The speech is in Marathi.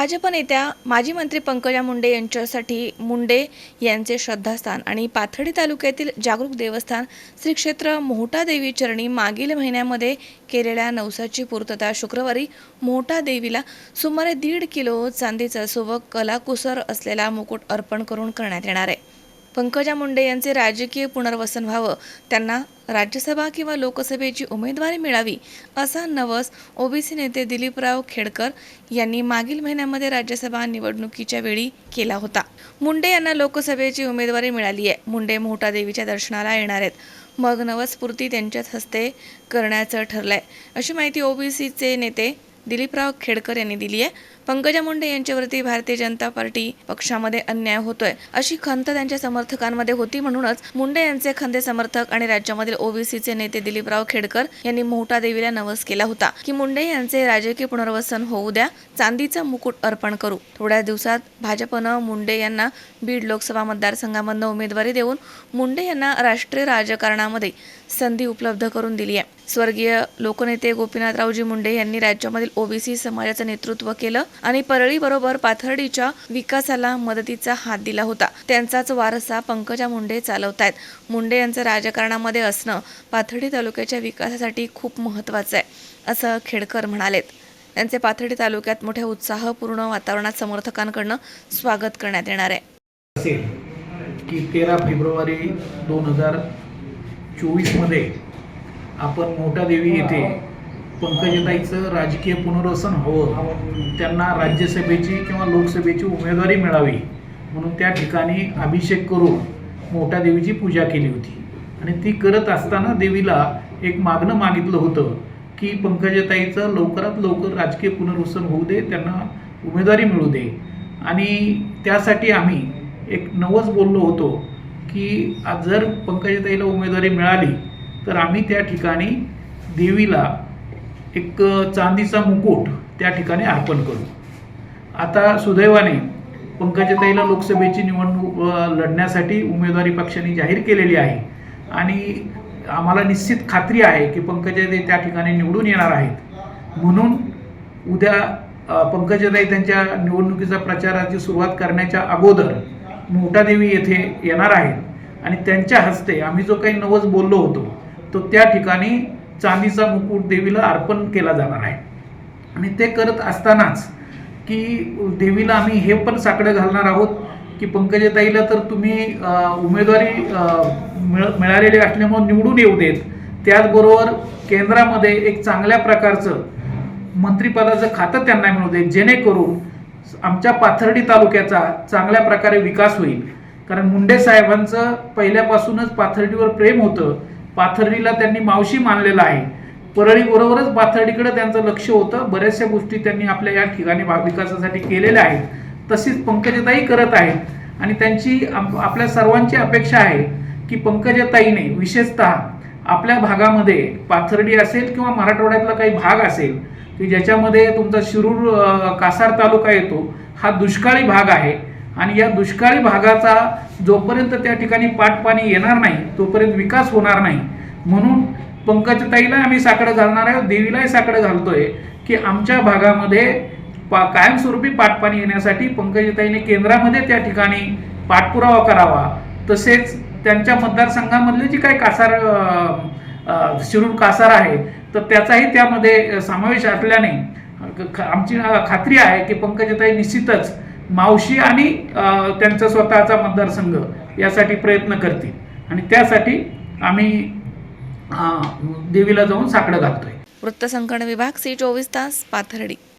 भाजप नेत्या माजी मंत्री पंकजा मुंडे यांच्यासाठी मुंडे यांचे श्रद्धास्थान आणि पाथर्डी तालुक्यातील जागरूक देवस्थान श्री क्षेत्र मोहटा देवी चरणी मागील महिन्यामध्ये केलेल्या नवसाची पूर्तता शुक्रवारी मोहटा देवीला सुमारे दीड किलो चांदीचा सुबक कलाकुसर असलेला मुकुट अर्पण करून करण्यात येणार आहे. पंकजा मुंडे यांचे राजकीय पुनर्वसन व्हावं त्यांना राज्यसभा किंवा लोकसभेची उमेदवारी मिळावी असा नवस ओबीसी नेते दिलीपराव खेडकर यांनी मागील महिन्यामध्ये राज्यसभा निवडणुकीच्या वेळी केला होता. मुंडे यांना लोकसभेची उमेदवारी मिळाली आहे. मुंडे मोहटा देवीच्या दर्शनाला येणार आहेत. मग नवसपूर्ती त्यांच्याच हस्ते करण्याचं ठरलंय. अशी माहिती ओबीसीचे नेते दिलीपराव खेडकर यांनी दिली आहे. पंकजा मुंडे यांच्यावरती भारतीय जनता पार्टी पक्षामध्ये अन्याय होतोय. अशी खंत त्यांच्या समर्थकांमध्ये होती म्हणूनच मुंडे यांचे खंदे समर्थक आणि राज्यामधील ओबीसीचे नेते दिलीपराव खेडकर यांनी मोहटा देवीला नवस केला होता. की मुंडे यांचे राजकीय पुनर्वसन होऊ द्या चांदीचा मुकुट अर्पण करू. थोड्या दिवसात भाजपनं मुंडे यांना बीड लोकसभा मतदारसंघामधनं उमेदवारी देऊन मुंडे यांना राष्ट्रीय राजकारणामध्ये संधी उपलब्ध करून दिली आहे. स्वर्गीय लोकनेते गोपीनाथरावजी मुंडे यांनी राज्यामधील ओबीसी समाजाचं नेतृत्व केलं आणि परळीबरोबर पाथर्डीच्या विकासाला मदतीचा हात दिला होता. त्यांचाच वारसा पंकजा मुंडे चालवतायत. मुंडे यांचं राजकारणामध्ये असणं पाथर्डी तालुक्याच्या विकासासाठी खूप महत्त्वाचं आहे असं खेडकर म्हणालेत. त्यांचे पाथर्डी तालुक्यात मोठ्या उत्साहपूर्ण वातावरणात समर्थकांकडनं स्वागत करण्यात येणार आहे. की तेरा फेब्रुवारी दोन हजार चोवीसमध्ये आपण मोठा देवी येथे पंकजताईचं राजकीय पुनर्वसन हवं. त्यांना राज्यसभेची किंवा लोकसभेची उमेदवारी मिळावी. म्हणून त्या ठिकाणी अभिषेक करून मोठ्या देवीची पूजा केली होती. आणि ती करत असताना देवीला एक मागणं मागितलं होतं की पंकजताईचं लवकरात लवकर राजकीय पुनर्वसन होऊ दे त्यांना उमेदवारी मिळू दे. आणि त्यासाठी आम्ही एक नवस बोललो होतो की आज जर पंकजताईला उमेदवारी मिळाली तर आम्ही त्या ठिकाणी देवीला एक चांदीचा मुकुट त्या ठिकाणी अर्पण करू. आता सुदैवाने पंकजताईला लोकसभेची निवडणूक लढण्यासाठी उमेदवारी पक्षाने जाहीर केलेली आहे. आणि आम्हाला निश्चित खात्री आहे की पंकजाताई त्या ठिकाणी निवडून येणार आहेत. म्हणून उद्या अ, पंकजाताई त्यांच्या निवडणुकीचा प्रचाराची सुरुवात करण्याच्या अगोदर मोठादेवी येथे येणार आहेत. आणि त्यांच्या हस्ते आम्ही जो काही नवस बोललो होतो तो त्या ठिकाणी चांदीचा मुकुट देवीला अर्पण केला जाणार आहे. आणि ते करत असतानाच की देवीला आम्ही हे पण साकडं घालणार आहोत की पंकजताईला तर तुम्ही उमेदवारी मिळ मिळालेली असल्यामुळे निवडून येऊ देत. त्याचबरोबर केंद्रामध्ये एक चांगल्या प्रकारचं मंत्रिपदाचं खातं त्यांना मिळू दे जेणेकरून आमच्या पाथर्डी तालुक्याचा चांगल्या प्रकारे विकास होईल. कारण मुंडे साहेबांचं पहिल्यापासूनच पाथर्डीवर प्रेम होतं. पाथर्डीला त्यांनी मावशी मानलेलं आहे. परळीबरोबरच पाथर्डीकडे त्यांचं लक्ष होतं. बऱ्याचशा गोष्टी त्यांनी आपल्या या ठिकाणी विकासासाठी केलेल्या आहेत. तशीच पंकजताई करत आहेत. आणि त्यांची आपल्या सर्वांची अपेक्षा आहे की पंकजताईने विशेषतः आपल्या भागामध्ये पाथर्डी असेल किंवा मराठवाड्यातला काही भाग असेल की ज्याच्यामध्ये तुमचा शिरूर कासार तालुका येतो हा दुष्काळी भाग आहे. आणि या दुष्काळी भागाचा जोपर्यंत त्या ठिकाणी पाटपाणी येणार नाही तोपर्यंत विकास होणार नाही. म्हणून पंकजताईला आम्ही साकडं घालणार आहे देवीलाही साकडं घालतोय की आमच्या भागामध्ये पा कायमस्वरूपी पाटपाणी येण्यासाठी पंकजताईने केंद्रामध्ये त्या ठिकाणी पाठपुरावा करावा. तसेच त्यांच्या मतदारसंघामधले जी काही कासार शिरूर कासार आहे तर त्याचाही त्यामध्ये समावेश असल्याने आमची खात्री आहे की पंकजताई निश्चितच मावशी आणि त्यांचा स्वतःचा मतदारसंघ यासाठी प्रयत्न करतील. आणि त्यासाठी आम्ही देवीला जाऊन साकडं घालतोय. वृत्तसंकलन विभाग सी चोवीस तास पाथर्डी.